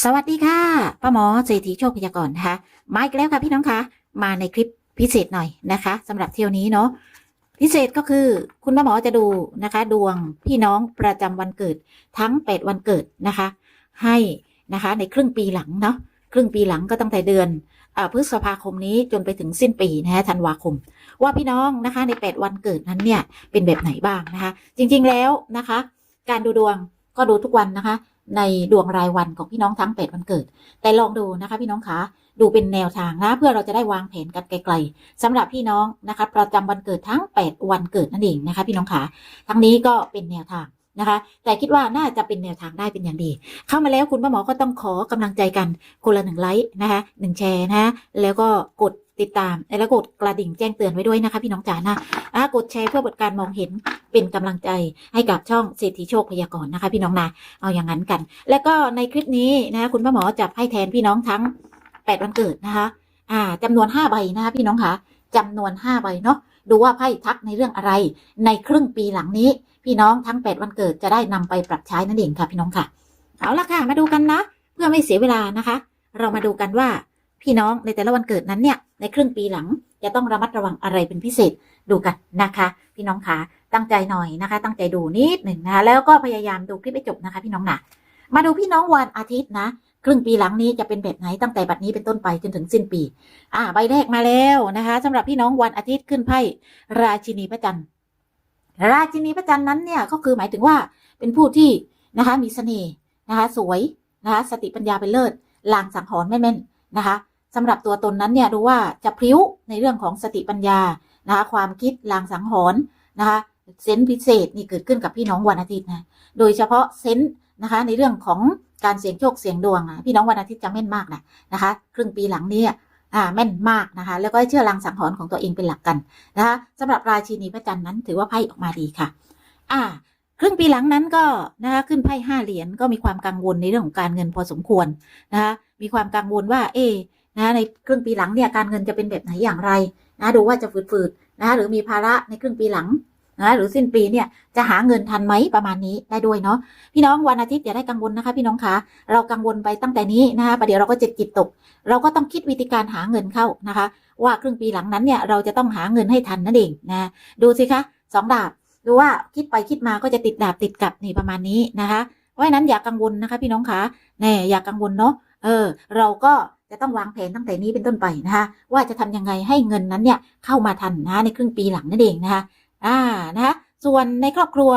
สวัสดีค่ะป้าหมอเศรษฐีโชคพยากรณ์นะคะมาอีกแล้วค่ะพี่น้องคะมาในคลิปพิเศษหน่อยนะคะสำหรับเที่ยวนี้เนาะพิเศษก็คือคุณป้าหมอจะดูนะคะ ดวงพี่น้องประจำวันเกิดทั้ง 8 วันเกิดนะคะ ให้นะคะในครึ่งปีหลังเนาะครึ่งปีหลังก็ตั้งแต่เดือนอพฤษภาคมนี้จนไปถึงสิ้นปีนะคะธันวาคม ว่าพี่น้องนะคะใน 8 วันเกิดนั้นเนี่ยเป็นแบบไหนบ้างนะคะ จริงๆแล้วนะคะ การดูดวงก็ดูทุกวันนะคะ ในดวงรายวันของพี่น้องทั้ง 8 วันเกิด แต่ลองดูนะคะพี่น้องคะ ดูเป็นแนวทางนะ เพื่อเราจะได้วางแผนกันไกลๆสำหรับพี่น้องนะคะ ประจำวันเกิดทั้ง 8 วันเกิดนั่นเองนะคะ พี่น้องคะทั้งนี้ก็เป็นแนวทางนะคะ แต่คิดว่าน่าจะเป็นแนวทางได้เป็นอย่างดี เข้ามาแล้วคุณป้าหมอก็ต้องขอกำลังใจกันคนละหนึ่งไลค์นะคะหนึ่งแชร์นะะแล้วก็กด ติดตาม แล้วกดกระดิ่งแจ้งเตือนไว้ด้วยนะคะ พี่น้องจ๋านะะกดแชร์เพื่อเปิดการมองเห็นเป็นกำลังใจให้กับช่องเศรษฐีโชคพยากรณ์นะคะ พี่น้องนะเอาอย่างนั้นกัน แล้วก็ในคลิปนี้นะคะคุณป้าหมอจับให้แทนพี่น้องทั้ง8วันเกิดนะคะ อ่าจำนวน5ใบนะคะพี่น้องคะจำนวน5ใบเนาะดูว่าไพ่ทักในเรื่องอะไร ในครึ่งปีหลังนี้ พี่น้องทั้ง8วันเกิดจะได้นำไปปรับใช้นั่นเองค่ะ พี่น้องค่ะเอาละค่ะมาดูกันนะ เพื่อไม่เสียเวลานะคะ เรามาดูกันว่าพี่น้องในแต่ละวันเกิดนั้นเนี่ย ในครึ่งปีหลังจะต้องระมัดระวังอะไรเป็นพิเศษดูกันนะคะ พี่น้องคะตั้งใจหน่อยนะคะ ตั้งใจดูนิดหนึ่งนะคะแล้วก็พยายามดูคลิปให้จบนะคะ พี่น้องนะมาดูพี่น้องวันอาทิตย์นะครึ่งปีหลังนี้จะเป็นแบบไหนตั้งแต่บัดนี้เป็นต้นไปจนถึงสิ้นปี อ่า ใบแรกมาแล้วนะคะสำหรับพี่น้องวันอาทิตย์ขึ้นไพ่ราชินีพระจันทร์ราชินีพระจันทร์นั้นเนี่ยก็คือหมายถึงว่าเป็นผู้ที่นะคะมีเสน่ห์นะคะ สวยนะคะ สติปัญญาเป็นเลิศลางสังหรณ์แม่นๆนะคะ สำหรับตัวตนนั้นเนี่ยดูว่าจะพริ้วในเรื่องของสติปัญญานะคะความคิดลางสังหรณ์นะคะเซนส์พิเศษนี่เกิดขึ้นกับพี่น้องวันอาทิตย์นะโดยเฉพาะเซนส์นะคะในเรื่องของการเสี่ยงโชคเสี่ยงดวงอะพี่น้องวันอาทิตย์จะแม่นมากนะนะคะ ครึ่งปีหลังนี้อ่าแม่นมากนะคะ แล้วก็ให้เชื่อลางสังหรณ์ของตัวเองเป็นหลักกันนะคะสำหรับราชินีพระจันทร์นั้นถือว่าไพ่ออกมาดีค่ะ อ่า ครึ่งปีหลังนั้นก็นะคะขึ้นไพ่ห้าเหรียญก็มีความกังวลในเรื่องของการเงินพอสมควรนะคะมีความกังวลว่า เอะ นะในครึ่งปีหลังเนี่ยการเงินจะเป็นแบบไหนอย่างไรนะดูว่าจะฝืดๆนะหรือมีภาระในครึ่งปีหลังนะหรือสิ้นปีเนี่ยจะหาเงินทันไหมประมาณนี้ได้ด้วยเนาะพี่น้องวันอาทิตย์อย่าได้กังวลนะคะ พี่น้องคะเรากังวลไปตั้งแต่นี้นะคะประเดี๋ยวเราก็จะจิตตก เราก็ต้องคิดวิธีการหาเงินเข้านะคะ ว่าครึ่งปีหลังนั้นเนี่ยเราจะต้องหาเงินให้ทันนั่นเองนะดูสิคะสองดาบดูว่าคิดไปคิดมาก็จะติดดาบติดกับนี่ประมาณนี้นะคะเพราะฉะนั้นอย่ากกังวลนะคะ พี่น้องคะแน่อย่ากกังวลเนาะเออ เราก็ จะต้องวางแผนตั้งแต่นี้เป็นต้นไปนะคะว่าจะทำยังไงให้เงินนั้นเนี่ยเข้ามาทันนะในครึ่งปีหลังนั่นเองนะคะอ่านะคะส่วนในครอบครัว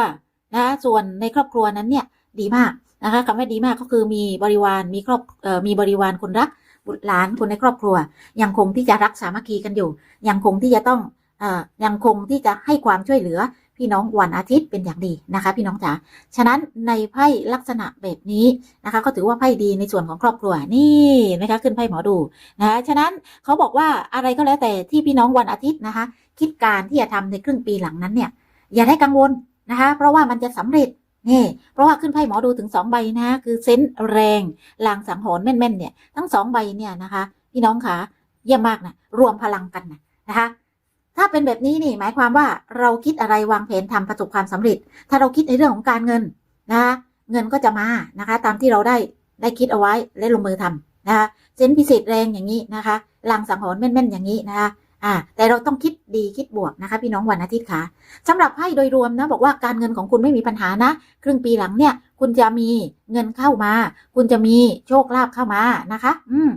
นะะส่วนในครอบครัวนั้นเนี่ยดีมากนะคะคำว่าดีมากก็คือมีบริวารมีครอบเออมีบริวารคนรักบุตรหลานคนในครอบครัว ยังคงที่จะรักสามัคคีกันอยู่ ยังคงที่จะต้องเอ่อยังคงที่จะให้ความช่วยเหลือ พี่น้องวันอาทิตย์เป็นอย่างดีนะคะ พี่น้องจ๋า ฉะนั้นในไพ่ลักษณะแบบนี้นะคะ ก็ถือว่าไพ่ดีในส่วนของครอบครัวนี่นะคะขึ้นไพ่หมอดูนะคะฉะนั้นเขาบอกว่าอะไรก็แล้วแต่ที่พี่น้องวันอาทิตย์นะคะ คิดการที่จะทำในครึ่งปีหลังนั้นเนี่ย อย่าได้กังวลนะคะ เพราะว่ามันจะสำเร็จนี่เพราะว่าขึ้นไพ่หมอดูถึงสองใบนะคะคือเซนส์แรงลางสังหรณ์แม่นๆเนี่ยทั้งสองใบเนี่ยนะคะ พี่น้องคะเยี่ยมมากนะรวมพลังกันนะนะคะ ถ้าเป็นแบบนี้นี่หมายความว่าเราคิดอะไรวางแผนทำประสบความสำเร็จ ถ้าเราคิดในเรื่องของการเงินนะคะเงินก็จะมานะคะ ตามที่เราได้ได้คิดเอาไว้และลงมือทำนะคะเซนพิเศษแรงอย่างนี้นะคะลางสังหรณ์แม่นๆอย่างนี้นะคะอ่าแต่เราต้องคิดดีคิดบวกนะคะ พี่น้องวันอาทิตย์ค่ะสำหรับไพ่โดยรวมนะบอกว่าการเงินของคุณไม่มีปัญหานะ ครึ่งปีหลังเนี่ย คุณจะมีเงินเข้ามา คุณจะมีโชคลาภเข้ามานะคะ อืม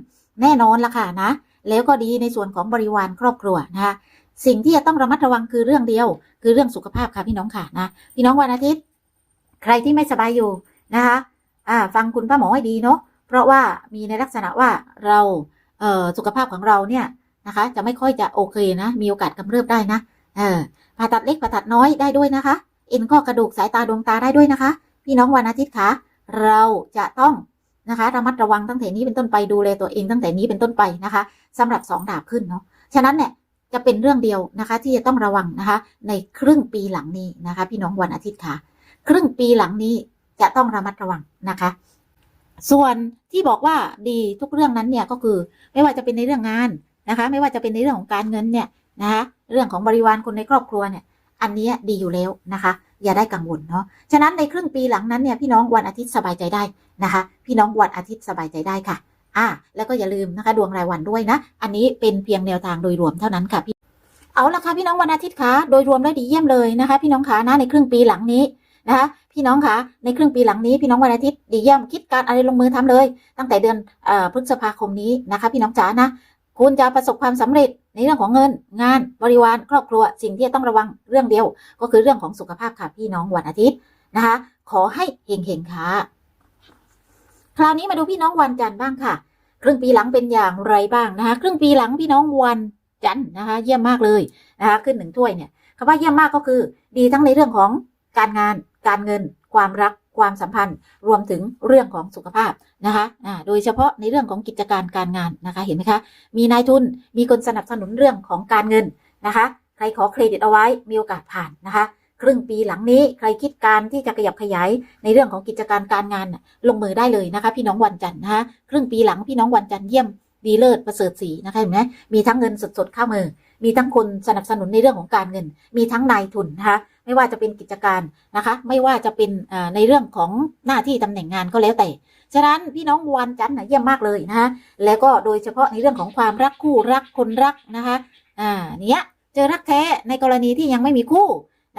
แน่นอนละค่ะนะแล้วก็ดีในส่วนของบริวารครอบครัวนะคะ สิ่งที่จะต้องระมัดระวังคือเรื่องเดียว คือเรื่องสุขภาพค่ะพี่น้องค่ะนะพี่น้องวันอาทิตย์ ใครที่ไม่สบายอยู่นะคะอ่าฟังคุณป้าหมอให้ดีเนาะเพราะว่ามีในลักษณะว่าเราเอ่อสุขภาพของเราเนี่ยนะคะ จะไม่ค่อยจะโอเคนะ มีโอกาสกำเริบได้นะเออผ่าตัดเล็กผ่าตัดน้อยได้ด้วยนะคะ เอ็นข้อกระดูกสายตาดวงตาได้ด้วยนะคะ พี่น้องวันอาทิตย์ค่ะเราจะต้องนะคะระมัดระวังตั้งแต่นี้เป็นต้นไปดูแลตัวเองตั้งแต่นี้เป็นต้นไปนะคะสำหรับสองดาบขึ้นเนาะฉะนั้นเนี่ย จะเป็นเรื่องเดียวนะคะ ที่จะต้องระวังนะคะ ในครึ่งปีหลังนี้นะคะ พี่น้องวันอาทิตย์ค่ะ ครึ่งปีหลังนี้จะต้องระมัดระวังนะคะ ส่วนที่บอกว่าดีทุกเรื่องนั้นเนี่ยก็คือไม่ว่าจะเป็นในเรื่องงานนะคะ ไม่ว่าจะเป็นในเรื่องของการเงินเนี่ยนะคะเรื่องของบริวารคนในครอบครัวเนี่ย อันนี้ดีอยู่แล้วนะคะ อย่าได้กังวลเนาะฉะนั้นในครึ่งปีหลังนั้นเนี่ยพี่น้องวันอาทิตย์สบายใจได้นะคะ พี่น้องวันอาทิตย์สบายใจได้ค่ะ อ่าแล้วก็อย่าลืมนะคะดวงรายวันด้วยนะ อันนี้เป็นเพียงแนวทางโดยรวมเท่านั้นค่ะพี่เอาละค่ะพี่น้องวันอาทิตย์คะโดยรวมแล้วดีเยี่ยมเลยนะคะ พี่น้องคะนะในครึ่งปีหลังนี้นะคะพี่น้องคะในครึ่งปีหลังนี้พี่น้องวันอาทิตย์ดีเยี่ยมคิดการอะไรลงมือทำเลย ตั้งแต่เดือนอพฤษภาคมนี้นะคะ พี่น้องจ๋านะคุณจะประสบความสำเร็จในเรื่องของเงิน งานบริวารครอบครัวสิ่งที่ต้องระวังเรื่องเดียว ก็คือเรื่องของสุขภาพค่ะพี่น้องวันอาทิตย์นะคะ ขอให้เฮงๆค่ะคราวนี้มาดูพี่น้องวันจันทร์บ้างค่ะ ครึ่งปีหลังเป็นอย่างไรบ้างนะคะ ครึ่งปีหลังพี่น้องวันจันนะคะ เยี่ยมมากเลยนะคะ ขึ้นหนึ่งถ้วยเนี่ยคำว่าเยี่ยมมากก็คือ ดีทั้งในเรื่องของการงาน การเงิน ความรัก ความสัมพันธ์ รวมถึงเรื่องของสุขภาพนะคะอ่าโดยเฉพาะในเรื่องของกิจการการงานนะคะ เห็นไหมคะ มีนายทุน มีคนสนับสนุนเรื่องของการเงินนะคะ ใครขอเครดิตเอาไว้ มีโอกาสผ่านนะคะ ครึ่งปีหลังนี้ใครคิดการที่จะขยับขยายในเรื่องของกิจการการงานลงมือได้เลยนะคะ พี่น้องวันจันทร์นะคะครึ่งปีหลังพี่น้องวันจันทร์เยี่ยมดีเลิศประเสริฐสีนะคะเห็นไหมมีทั้งเงินสดๆเข้ามือ มีทั้งคนสนับสนุนในเรื่องของการเงิน มีทั้งนายทุนนะคะไม่ว่าจะเป็นกิจการนะคะ ไม่ว่าจะเป็นในเรื่องของหน้าที่ตำแหน่งงานก็แล้วแต่ฉะนั้นพี่น้องวันจันทร์น่ะเยี่ยมมากเลยนะคะแล้วก็โดยเฉพาะในเรื่องของความรักคู่รักคนรักนะคะอ่าเนี้ยเจอรักแท้ในกรณีที่ยังไม่มีคู่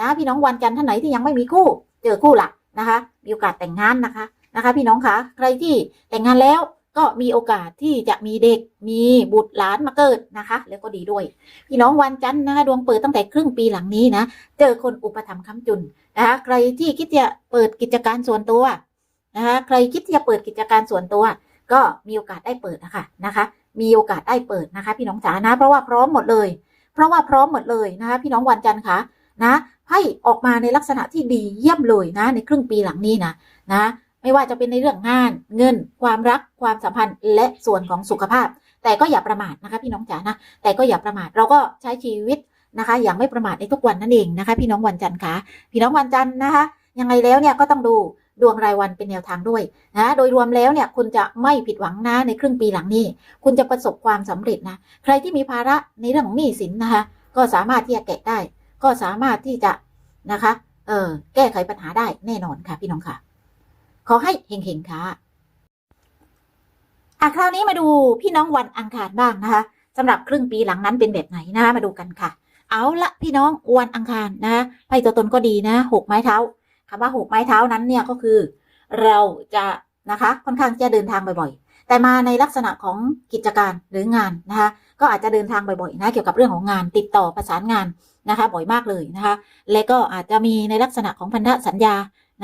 นะพี่น้องวันจันทร์ท่านไหนที่ยังไม่มีคู่ เจอคู่ละนะคะ มีโอกาสแต่งงานนะคะนะคะ พี่น้องคะใครที่แต่งงานแล้วก็มีโอกาสที่จะมีเด็กมีบุตรหลานมาเกิดนะคะ แล้วก็ดีด้วย พี่น้องวันจันทร์นะคะดวงเปิดตั้งแต่ครึ่งปีหลังนี้นะเจอคนอุปถัมภ์ค้ำจุนนะคะใครที่คิดจะเปิดกิจการส่วนตัวนะคะใครคิดจะเปิดกิจการส่วนตัว ก็มีโอกาสได้เปิดนะคะนะคะ มีโอกาสได้เปิดนะคะ พี่น้องจ๋านะ เพราะว่าพร้อมหมดเลย เพราะว่าพร้อมหมดเลยนะคะ พี่น้องวันจันทร์คะนะ ให้ออกมาในลักษณะที่ดีเยี่ยมเลยนะ ในครึ่งปีหลังนี้นะนะ ไม่ว่าจะเป็นในเรื่องงาน เงิน ความรัก ความสัมพันธ์ และส่วนของสุขภาพ แต่ก็อย่าประมาทนะคะ พี่น้องจ๋านะ แต่ก็อย่าประมาทเราก็ใช้ชีวิตนะคะ อย่างไม่ประมาทในทุกวันนั่นเองนะคะ พี่น้องวันจันทร์คะพี่น้องวันจันทร์นะคะ ยังไงแล้วเนี่ยก็ต้องดูดวงรายวันเป็นแนวทางด้วยนะโดยรวมแล้วเนี่ยคุณจะไม่ผิดหวังนะในครึ่งปีหลังนี้ คุณจะประสบความสำเร็จนะ ใครที่มีภาระในเรื่องของหนี้สินนะคะ ก็สามารถที่จะแกะได้ ก็สามารถที่จะนะคะ เออแก้ไขปัญหาได้แน่นอนค่ะ พี่น้องค่ะ ขอให้เฮงๆค่ะอะคราวนี้มาดูพี่น้องวันอังคารบ้างนะคะสำหรับครึ่งปีหลังนั้นเป็นแบบไหนนะคะมาดูกันค่ะ เอาละพี่น้องวันอังคารนะไพ่ตัวตนก็ดีนะหกไม้เท้าคำว่าหกไม้เท้านั้นเนี่ยก็คือ เราจะนะคะค่อนข้างจะเดินทางบ่อยๆ แต่มาในลักษณะของกิจการหรืองานนะคะก็อาจจะเดินทางบ่อยๆนะเกี่ยวกับเรื่องของงานติดต่อประสานงาน นะคะบ่อยมากเลยนะคะ และก็อาจจะมีในลักษณะของพันธสัญญา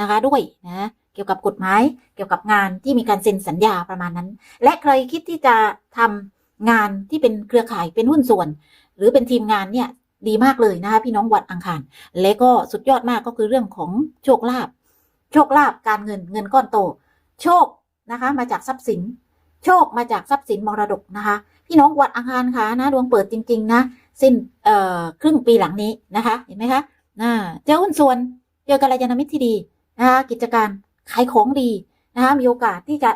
นะคะด้วยนะเกี่ยวกับกฎหมายเกี่ยวกับงานที่มีการเซ็นสัญญาประมาณนั้น และใครคิดที่จะทำงานที่เป็นเครือข่ายเป็นหุ้นส่วน หรือเป็นทีมงานเนี่ยดีมากเลยนะคะพี่น้องวันอังคาร และก็สุดยอดมากก็คือเรื่องของโชคลาภโชคลาภการเงินเงินก้อนโต โชคนะคะมาจากทรัพย์สิน โชคมาจากทรัพย์สินมรดกนะคะ พี่น้องวันอังคารค่ะนะดวงเปิดจริง ๆ นะ สิ้นเอ่อครึ่งปีหลังนี้นะคะ เห็นไหมคะอ่าเจอหุ้นส่วนเจอกัลยาณมิตรที่ดีนะคะกิจการขายของดีนะคะมีโอกาสที่จะ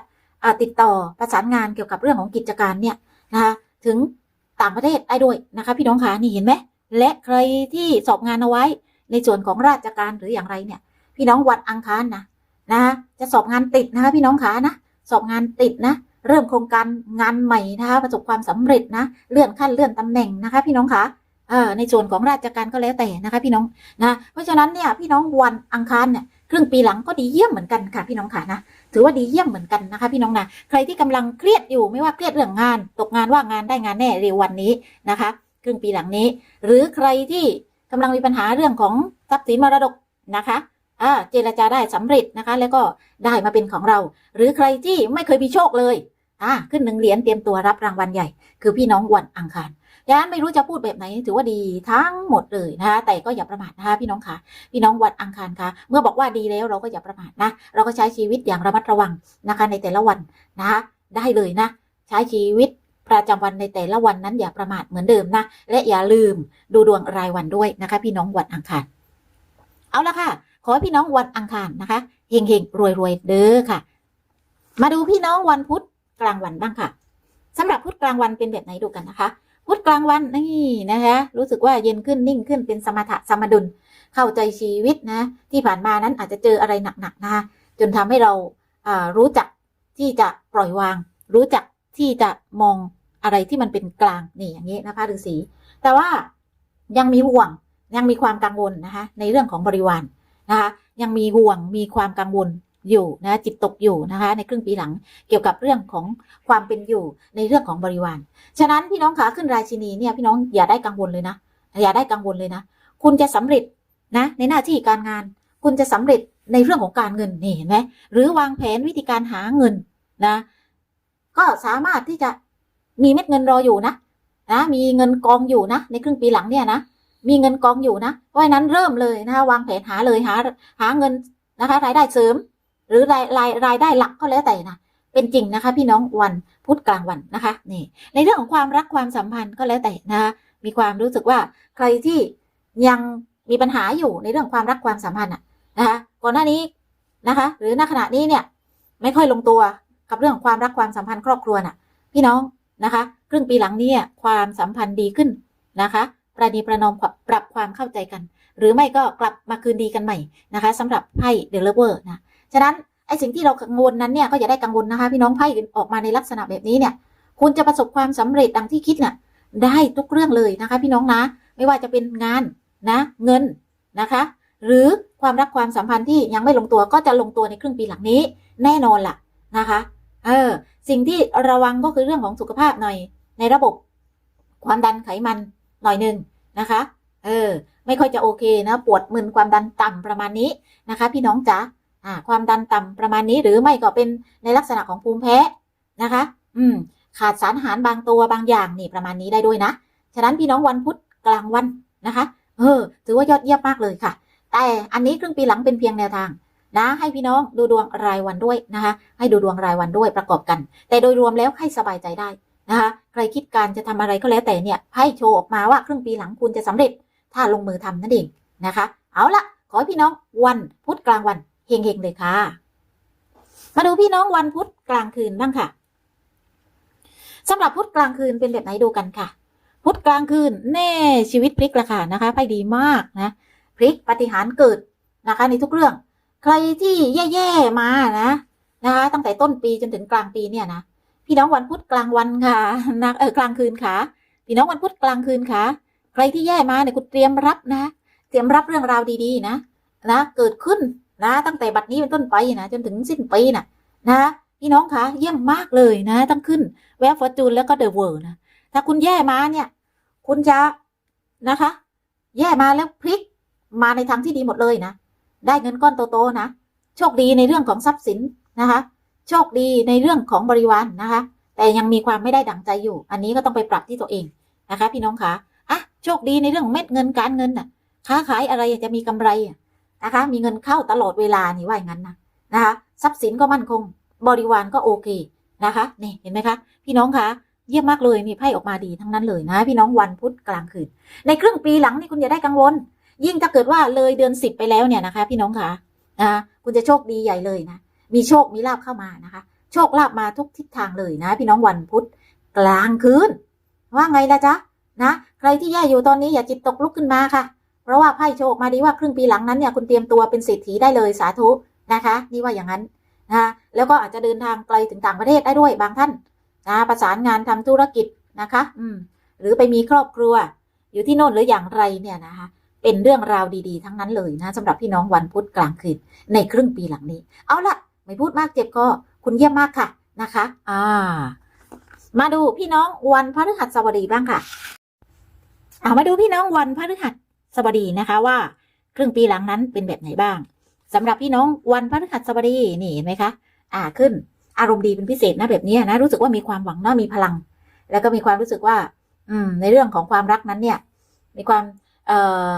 ติดต่อประสานงานเกี่ยวกับเรื่องของกิจการเนี่ยนะคะถึงต่างประเทศได้ด้วยนะคะพี่น้องคะนี่เห็นไหมและใครที่สอบงานเอาไว้ในส่วนของราชการหรืออย่างไรเนี่ย พี่น้องวันอังคารนะนะคะจะสอบงานติดนะคะพี่น้องขานะสอบงานติดนะ เริ่มโครงการงานใหม่นะคะประสบความสำเร็จนะเลื่อนขั้นเลื่อนตำแหน่งนะคะ พี่น้องคะเออในส่วนของราชการก็แล้วแต่นะคะ พี่น้องนะเพราะฉะนั้นเนี่ยพี่น้องวันอังคารเนี่ยครึ่งปีหลังก็ดีเยี่ยมเหมือนกันค่ะพี่น้องค่ะนะถือว่าดีเยี่ยมเหมือนกันนะคะ พี่น้องนะใครที่กำลังเครียดอยู่ไม่ว่าเครียดเรื่องงาน ตกงานว่างงานได้งานแน่เร็ววันนี้นะคะ ครึ่งปีหลังนี้ หรือใครที่กำลังมีปัญหาเรื่องของทรัพย์สินมรดกนะคะ อ่าเจรจาได้สำเร็จนะคะ แล้วก็ได้มาเป็นของเรา หรือใครที่ไม่เคยมีโชคเลยอ่าขึ้นหนึ่งเหรียญเตรียมตัวรับรางวัลใหญ่ คือพี่น้องวันอังคารดังนั้นไม่รู้จะพูดแบบไหนถือว่าดีทั้งหมดเลยนะคะแต่ก็อย่าประมาทนะคะพี่น้องค่ะพี่น้องวันอังคารค่ะเมื่อบอกว่าดีแล้วเราก็อย่าประมาทนะ เราก็ใช้ชีวิตอย่างระมัดระวังนะคะในแต่ละวันนะคะได้เลยนะ ใช้ชีวิตประจำวันในแต่ละวันนั้นอย่าประมาทเหมือนเดิมนะ และอย่าลืมดูดวงรายวันด้วยนะคะ พี่น้องวันอังคาร เอาละค่ะ ขอให้พี่น้องวันอังคารนะคะเฮงเฮงรวยรวยเด้อค่ะ มาดูพี่น้องวันพุธกลางวันบ้างค่ะสำหรับพุธกลางวันเป็นแบบไหนดูกันนะคะ พุธกลางวันนี่นะคะ รู้สึกว่าเย็นขึ้นนิ่งขึ้นเป็นสมถะสมดุล เข้าใจชีวิตนะ ที่ผ่านมานั้นอาจจะเจออะไรหนักๆนะคะจนทำให้เราารู้จักที่จะปล่อยวาง รู้จักที่จะมองอะไรที่มันเป็นกลางนี่อย่างนี้นะคะฤาษีแต่ว่ายังมีห่วงยังมีความกังวลนะคะในเรื่องของบริวาร นะคะยังมีห่วงมีความกังวลอยู่นะจิตตกอยู่นะคะในครึ่งปีหลังเกี่ยวกับเรื่องของความเป็นอยู่ในเรื่องของบริวาร ฉะนั้นพี่น้องขาขึ้นราชินีเนี่ยพี่น้องอย่าได้กังวลเลยนะ อย่าได้กังวลเลยนะ คุณจะสำเร็จนะในหน้าที่การงาน คุณจะสำเร็จในเรื่องของการเงินนี่เห็นไหมหรือวางแผนวิธีการหาเงินนะ ก็สามารถที่จะมีเม็ดเงินรออยู่นะนะมีเงินกองอยู่นะในครึ่งปีหลังเนี่ยนะ มีเงินกองอยู่นะเพราะฉะนั้นเริ่มเลยนะคะวางแผนหาเลยหาหาเงินนะคะ รายได้เสริม หรือรายรายรายได้หลักก็แล้วแต่นะเป็นจริงนะคะ พี่น้องวันพุธกลางวันนะคะนี่ในเรื่องของความรักความสัมพันธ์ก็แล้วแต่นะคะมีความรู้สึกว่าใครที่ยังมีปัญหาอยู่ในเรื่องความรักความสัมพันธ์อะนะคะก่อนหน้านี้นะคะ หรือณขณะนี้เนี่ยไม่ค่อยลงตัวกับเรื่องความรักความสัมพันธ์ครอบครัวน่ะ พี่น้องนะคะ ครึ่งปีหลังนี้ความสัมพันธ์ดีขึ้นนะคะ ประนีประนอมปรับความเข้าใจกัน หรือไม่ก็กลับมาคืนดีกันใหม่นะคะสำหรับไพ่เดลเวอร์นะฉะนั้นไอ้สิ่งที่เรากังวลนั้นเนี่ยก็อย่าได้กังวลนะคะ พี่น้องไพ่ออกมาในลักษณะแบบนี้เนี่ย คุณจะประสบความสำเร็จดังที่คิดน่ะได้ทุกเรื่องเลยนะคะ พี่น้องนะ ไม่ว่าจะเป็นงานนะ เงินนะคะ หรือความรักความสัมพันธ์ที่ยังไม่ลงตัวก็จะลงตัวในครึ่งปีหลังนี้ แน่นอนล่ะนะคะ เออสิ่งที่ระวังก็คือเรื่องของสุขภาพหน่อยในระบบ ความดันไขมัน หน่อยหนึ่งนะคะ เออ ไม่ค่อยจะโอเคนะ ปวดมึนความดันต่ำประมาณนี้นะคะ พี่น้องจ๋าอ่า ความดันต่ำประมาณนี้หรือไม่ก็เป็นในลักษณะของภูมิแพ้นะคะ อืม ขาดสารอาหารบางตัวบางอย่างนี่ประมาณนี้ได้ด้วยนะ ฉะนั้นพี่น้องวันพุธกลางวันนะคะ เออ ถือว่ายอดเยี่ยมมากเลยค่ะ แต่อันนี้ครึ่งปีหลังเป็นเพียงแนวทางนะให้พี่น้องดูดวงรายวันด้วยนะคะ ให้ดูดวงรายวันด้วยประกอบกัน แต่โดยรวมแล้วให้สบายใจได้ นะคะใครคิดการจะทำอะไรก็แล้วแต่เนี่ยให้โชว์ออกมาว่าครึ่งปีหลังคุณจะสำเร็จ ถ้าลงมือทำนั่นเองนะคะ เอาละขอให้พี่น้องวันพุธกลางวันเฮงๆเลยค่ะ มาดูพี่น้องวันพุธกลางคืนบ้างค่ะสำหรับพุธกลางคืนเป็นแบบไหนดูกันค่ะ พุธกลางคืนแน่ชีวิตพลิกละค่ะนะคะไพ่ดีมากนะพลิกปฏิหารเกิดนะคะ ในทุกเรื่อง ใครที่แย่ๆมานะนะคะ ตั้งแต่ต้นปีจนถึงกลางปีเนี่ยนะ พี่น้องวันพุธกลางวันค่ะนะเออกลางคืนค่ะ พี่น้องวันพุธกลางคืนค่ะ ใครที่แย่มาเนี่ยคุณเตรียมรับนะเตรียมรับเรื่องราวดีๆนะนะเกิดขึ้นนะตั้งแต่บัดนี้เป็นต้นไปนะจนถึงสิ้นปีน่ะนะพี่น้องคะเยี่ยมมากเลยนะต้งขึ้นแวะฟอร์จูนแล้วก็เดอะเวิร์นะถ้าคุณแย่มาเนี่ย คุณจะนะคะ แย่มาแล้วพลิกมาในทางที่ดีหมดเลยนะได้เงินก้อนโตๆนะโชคดีในเรื่องของทรัพย์สินนะคะ โชคดีในเรื่องของบริวารนนะคะ แต่ยังมีความไม่ได้ดั่งใจอยู่ อันนี้ก็ต้องไปปรับที่ตัวเองนะคะ พี่น้องคะอะโชคดีในเรื่องเม็ดเงินการเงินน่ะ ค้าขายอะไรจะมีกำไรนะคะ มีเงินเข้าตลอดเวลานี่ว่าอย่างนั้นนะนะคะทรัพย์สินก็มั่นคง บริวารก็โอเคนะคะนี่เห็นไหมคะ พี่น้องคะเยี่ยมมากเลยนี่ไพ่ออกมาดีทั้งนั้นเลยนะ พี่น้องวันพุธกลางคืน ในครึ่งปีหลังนี่คุณอย่าได้กังวล ยิ่งถ้าเกิดว่าเลยเดือนสิบไปแล้วเนี่ยนะคะ พี่น้องคะนะคุณจะโชคดีใหญ่เลยนะ มีโชคมีลาบเข้ามานะคะ โชคลาบมาทุกทิศทางเลยนะ พี่น้องวันพุธกลางคืน ว่าไงล่ะจ๊ะนะใครที่แย่อยู่ตอนนี้อย่าจิตตกลุกขึ้นมาค่ะ เพราะว่าไพ่โชคมาดีว่าครึ่งปีหลังนั้นเนี่ยคุณเตรียมตัวเป็นเศรษฐีได้เลยสาธุนะคะ นี่ว่าอย่างนั้นนะคะแล้วก็อาจจะเดินทางไกลถึงต่างประเทศได้ด้วยบางท่านนะประสานงานทำธุรกิจนะคะ อืม หรือไปมีครอบครัว อยู่ที่โน่นหรืออย่างไรเนี่ยนะคะ เป็นเรื่องราวดีๆ ทั้งนั้นเลยนะสำหรับพี่น้องวันพุธกลางคืนในครึ่งปีหลังนี้ เอาละ ไม่พูดมากเจ็บก็คุณเยี่ยมมากค่ะนะคะ อ่า มาดูพี่น้องวันพฤหัสบดีบ้างค่ะเอามาดูพี่น้องวันพฤหัสบดีนะคะว่า ครึ่งปีหลังนั้นเป็นแบบไหนบ้างสำหรับพี่น้องวันพฤหัสบดีนี่เห็นไหมคะ อ่าขึ้นอารมณ์ดีเป็นพิเศษนะแบบนี้นะรู้สึกว่ามีความหวังเนาะมีพลัง แล้วก็มีความรู้สึกว่า อืม ในเรื่องของความรักนั้นเนี่ย มีความเอ่อ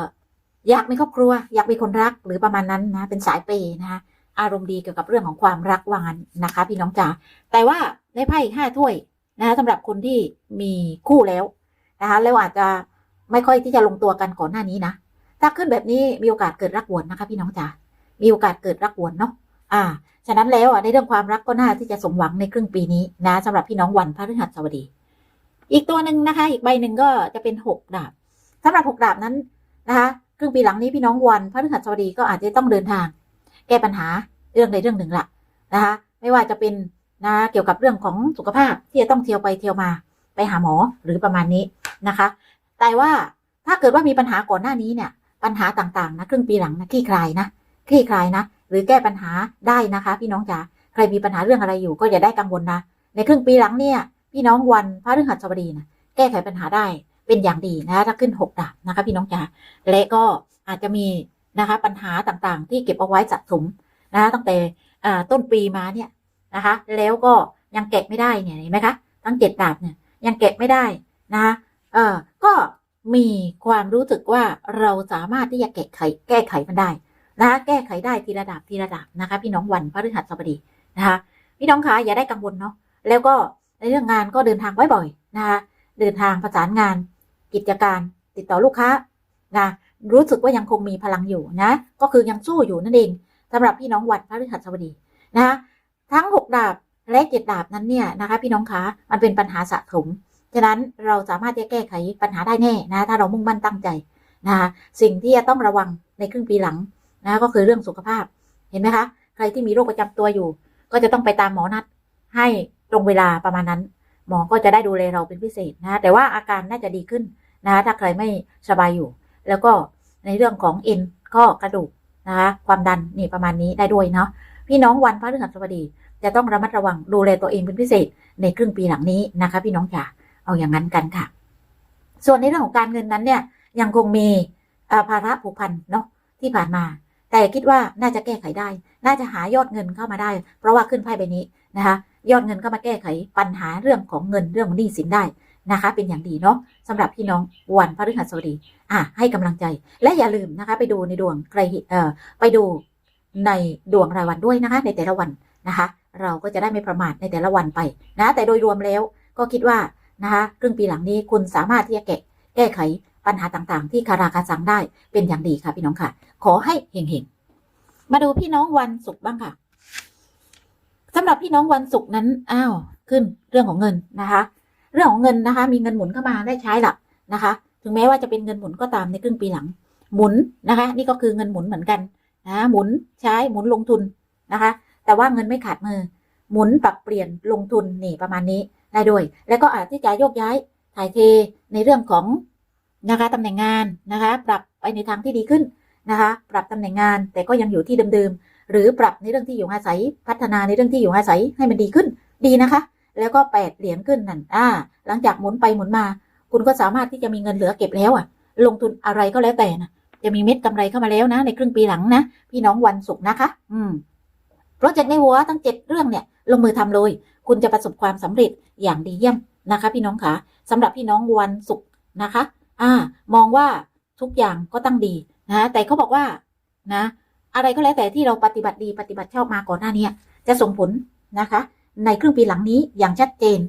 อยากมีครอบครัว อยากมีคนรักหรือประมาณนั้นนะ เป็นสายเปย์นะคะ อารมณ์ดีเกี่ยวกับเรื่องของความรักวางันนะคะ พี่น้องจ๋าแต่ว่าในไพ่ห้าถ้วยนะคะสำหรับคนที่มีคู่แล้วนะคะแล้วอาจจะไม่ค่อยที่จะลงตัวกันก่อนหน้านี้นะถ้าขึ้นแบบนี้มีโอกาสเกิดรักวนนะคะ พี่น้องจ๋ามีโอกาสเกิดรักวนเนาะอ่า ฉะนั้นแล้วอะในเรื่องความรักก็น่าที่จะสมหวังในครึ่งปีนี้นะสำหรับพี่น้องวันพฤหัสบดี อีกตัวหนึ่งนะคะ อีกใบหนึ่งก็จะเป็นหกดาบสำหรับหกดาบนั้นนะคะครึ่งปีหลังนี้พี่น้องวันพฤหัสบดีก็อาจจะต้องเดินทาง แก้ปัญหา เรื่องใดเรื่องหนึ่งละนะคะไม่ว่าจะเป็นนะเกี่ยวกับเรื่องของสุขภาพที่จะต้องเที่ยวไปเที่ยวมาไปหาหมอหรือประมาณนี้นะคะ แต่ว่าถ้าเกิดว่ามีปัญหาก่อนหน้านี้เนี่ย ปัญหาต่างๆนะครึ่งปีหลังนะคลี่คลายนะคลี่คลายนะ หรือแก้ปัญหาได้นะคะ พี่น้องจ๋าใครมีปัญหาเรื่องอะไรอยู่ ก็อย่าได้กังวลนะ ในครึ่งปีหลังเนี่ย พี่น้องวันพระฤหัสบดีนะแก้ไขปัญหาได้เป็นอย่างดีนะถ้าขึ้นหกดาบนะคะ พี่น้องจ๋าและก็อาจจะมีนะคะปัญหาต่างๆ ที่เก็บเอาไว้สะสม นะคะตั้งแต่ต้นปีมาเนี่ยนะคะ แล้วก็ยังแกะไม่ได้เนี่ยเห็นไหมคะทั้งเจ็ดดาบเนี่ยยังแกะไม่ได้นะคะเออก็มีความรู้สึกว่าเราสามารถที่จะแกะไขแก้ไขมันได้นะคะแก้ไขได้ทีละดาบทีละดาบนะคะ พี่น้องวันพฤหัสบดีนะคะพี่น้องคะอย่าได้กังวลเนาะแล้วก็ในเรื่องงานก็เดินทางบ่อยๆนะคะเดินทางประสานงาน กิจการติดต่อลูกค้านะรู้สึกว่ายังคงมีพลังอยู่นะ ก็คือยังสู้อยู่นั่นเอง สำหรับพี่น้องวันพระฤหัสบดีนะคะทั้งหกดาบและเจ็ดดาบนั้นเนี่ยนะคะ พี่น้องคะมันเป็นปัญหาสะสมฉะนั้นเราสามารถจะแก้ไขปัญหาได้แน่นะถ้าเรามุ่งมั่นตั้งใจนะคะสิ่งที่จะต้องระวังในครึ่งปีหลังนะก็คือเรื่องสุขภาพเห็นไหมคะใครที่มีโรคประจำตัวอยู่ ก็จะต้องไปตามหมอนัด ให้ตรงเวลาประมาณนั้น หมอก็จะได้ดูแลเราเป็นพิเศษนะแต่ว่าอาการน่าจะดีขึ้นนะถ้าใครไม่สบายอยู่ แล้วก็ในเรื่องของเอ็นข้อกระดูก นะคะความดันนี่ประมาณนี้ได้ด้วยเนาะพี่น้องวันพฤหัสบดีจะต้องระมัดระวังดูแลตัวเองเป็นพิเศษในครึ่งปีหลังนี้นะคะ พี่น้องจ๋าเอาอย่างนั้นกันค่ะ ส่วนในเรื่องของการเงินนั้นเนี่ยยังคงมีภาระผูกพันเนาะที่ผ่านมา แต่คิดว่าน่าจะแก้ไขได้ น่าจะหายอดเงินเข้ามาได้ เพราะว่าขึ้นไพ่ใบนี้นะคะ ยอดเงินเข้ามาแก้ไขปัญหาเรื่องของเงินเรื่องหนี้สินได้ นะคะ เป็นอย่างดีเนาะสำหรับพี่น้องวันพฤหัสบดีอะให้กำลังใจ และอย่าลืมนะคะ ไปดูในดวงใครเอ่อไปดูในดวงรายวันด้วยนะคะ ในแต่ละวันนะคะ เราก็จะได้ไม่ประมาทในแต่ละวันไปนะ แต่โดยรวมแล้วก็คิดว่านะคะครึ่งปีหลังนี้คุณสามารถที่จะแก้แก้ไขปัญหาต่างๆ ที่คาราคาซังได้เป็นอย่างดีค่ะพี่น้องค่ะ ขอให้เฮงๆ มาดูพี่น้องวันศุกร์บ้างค่ะสำหรับพี่น้องวันศุกร์นั้นอ้าวขึ้นเรื่องของเงินนะคะ เรื่องของเงินนะคะ มีเงินหมุนเข้ามาได้ใช้ละนะคะ ถึงแม้ว่าจะเป็นเงินหมุนก็ตามในครึ่งปีหลัง หมุนนะคะ นี่ก็คือเงินหมุนเหมือนกันนะหมุนใช้หมุนลงทุนนะคะ แต่ว่าเงินไม่ขาดมือ หมุนปรับเปลี่ยนลงทุนนี่ประมาณนี้ได้ด้วย แล้วก็อาจที่จะโยกย้ายถ่ายเทในเรื่องของนะคะตำแหน่งงานนะคะ ปรับไปในทางที่ดีขึ้นนะคะ ปรับตำแหน่งงานแต่ก็ยังอยู่ที่เดิมๆหรือปรับในเรื่องที่อยู่อาศัย พัฒนาในเรื่องที่อยู่อาศัยให้มันดีขึ้นดีนะคะ แล้วก็แปดเหรียญขึ้นนั่นอ่า หลังจากหมุนไปหมุนมา คุณก็สามารถที่จะมีเงินเหลือเก็บแล้วอะ ลงทุนอะไรก็แล้วแต่นะจะมีเม็ดกำไรเข้ามาแล้วนะ ในครึ่งปีหลังนะ พี่น้องวันศุกร์นะคะ อืมโปรเจกต์ในหัวทั้งเจ็ดเรื่องเนี่ยลงมือทำเลย คุณจะประสบความสำเร็จอย่างดีเยี่ยมนะคะ พี่น้องคะสำหรับพี่น้องวันศุกร์นะคะ อ่า มองว่าทุกอย่างก็ตั้งดีนะแต่เขาบอกว่านะ อะไรก็แล้วแต่ที่เราปฏิบัติดีปฏิบัติชอบมาก่อนหน้านี้จะส่งผลนะคะ ในครึ่งปีหลังนี้อย่างชัดเจน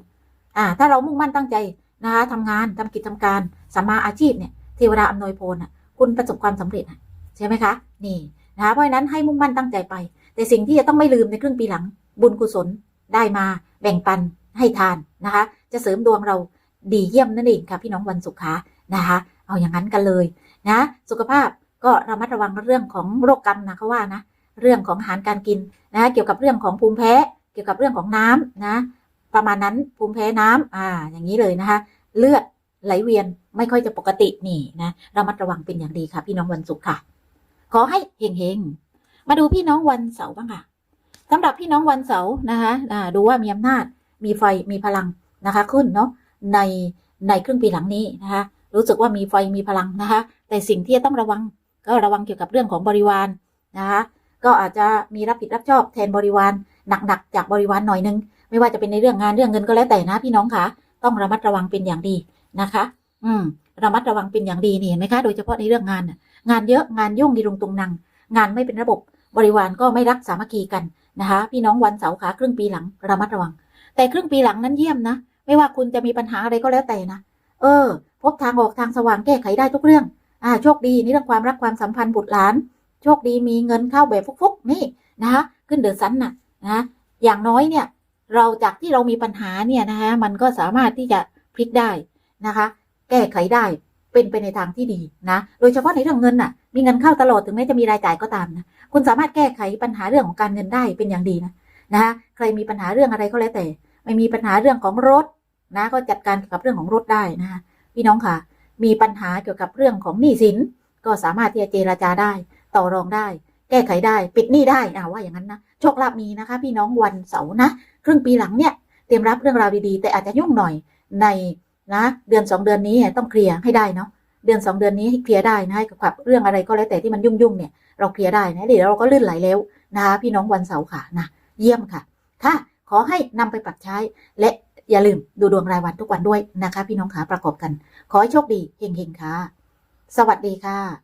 อ่า ถ้าเรามุ่งมั่นตั้งใจนะคะทำงานทำกิจทำการสัมมาอาชีพเนี่ยเทวดาอำนวยพรอะ คุณประสบความสำเร็จอะใช่ไหมคะ นี่นะคะเพราะฉะนั้นให้มุ่งมั่นตั้งใจไป แต่สิ่งที่จะต้องไม่ลืมในครึ่งปีหลัง บุญกุศลได้มาแบ่งปันให้ทานนะคะ จะเสริมดวงเราดีเยี่ยมนั่นเองค่ะพี่น้องวันสุขานะคะ เอาอย่างนั้นกันเลยนะ สุขภาพก็ระมัดระวังเรื่องของโรคกรรมนะเขาว่านะ เรื่องของอาหารการกินนะเกี่ยวกับเรื่องของภูมิแพ้ เกี่ยวกับเรื่องของน้ำนะ ประมาณนั้นภูมิแพ้น้ำอ่า อย่างนี้เลยนะคะ เลือดไหลเวียนไม่ค่อยจะปกตินี่นะระมัดระวังเป็นอย่างดีค่ะ พี่น้องวันศุกร์ค่ะ ขอให้เฮงเฮงมาดูพี่น้องวันเสาร์บ้างค่ะสำหรับพี่น้องวันเสาร์นะคะอ่าดูว่ามีอำนาจ มีไฟมีพลังนะคะ ขึ้นเนาะในในครึ่งปีหลังนี้นะคะ รู้สึกว่ามีไฟมีพลังนะคะ แต่สิ่งที่จะต้องระวังก็ระวังเกี่ยวกับเรื่องของบริวารนะคะก็อาจจะมีรับผิดรับชอบแทนบริวาร หนักๆจากบริวารหน่อยนึง ไม่ว่าจะเป็นในเรื่องงานเรื่องเงินก็แล้วแต่นะพี่น้องคะต้องระมัดระวังเป็นอย่างดีนะคะ อืม ระมัดระวังเป็นอย่างดีนี่เห็นไหมคะ โดยเฉพาะในเรื่องงาน งานเยอะงานยุ่งดีรุงตุงนัง งานไม่เป็นระบบบริวารก็ไม่รักสามัคคีกันนะคะ พี่น้องวันเสาร์ขาครึ่งปีหลังระมัดระวัง แต่ครึ่งปีหลังนั้นเยี่ยมนะ ไม่ว่าคุณจะมีปัญหาอะไรก็แล้วแต่นะ เออ พบทางออกทางสว่างแก้ไขได้ทุกเรื่อง อ่า โชคดีในเรื่องความรักความสัมพันธ์บุตรหลาน โชคดีมีเงินเข้าแบบฟุกๆนี่นะคะ ขึ้นเดือดสันน่ะ นะอย่างน้อยเนี่ยเราจากที่เรามีปัญหาเนี่ยนะคะมันก็สามารถที่จะพลิกได้นะคะ แก้ไขได้เป็นไปในทางที่ดีนะโดยเฉพาะในเรื่องเงินน่ะมีเงินเข้าตลอดถึงแม้จะมีรายจ่ายก็ตามนะคุณสามารถแก้ไขปัญหาเรื่องของการเงินได้เป็นอย่างดีนะนะคะใครมีปัญหาเรื่องอะไรก็แล้วแต่ ไม่มีปัญหาเรื่องของรถนะก็จัดการเกี่ยวกับเรื่องของรถได้นะคะพี่น้องค่ะ มีปัญหาเกี่ยวกับเรื่องของหนี้สิน ก็สามารถที่จะเจราจาได้ ต่อรองได้ แก้ไขได้ ปิดหนี้ได้อ่าว่าอย่างนั้นนะ โชคลาภมีนะคะ พี่น้องวันเสาร์นะ ครึ่งปีหลังเนี่ยเตรียมรับเรื่องราวดีๆ แต่อาจจะยุ่งหน่อยในนะเดือนสองเดือนนี้ต้องเคลียร์ให้ได้เนาะเดือนสองเดือนนี้ให้เคลียร์ได้นะให้กับ เรื่องอะไรก็แล้วแต่ที่มันยุ่งๆเนี่ยเราเคลียร์ได้นะเดี๋ยวเราก็ลื่นไหลแล้วนะคะพี่น้องวันเสาร์ค่ะนะเยี่ยมค่ะค่ะขอให้นำไปปรับใช้ และอย่าลืมดูดวงรายวันทุกวันด้วยนะคะ พี่น้องขาประกอบกัน ขอให้โชคดีเฮงๆค่ะสวัสดีค่ะ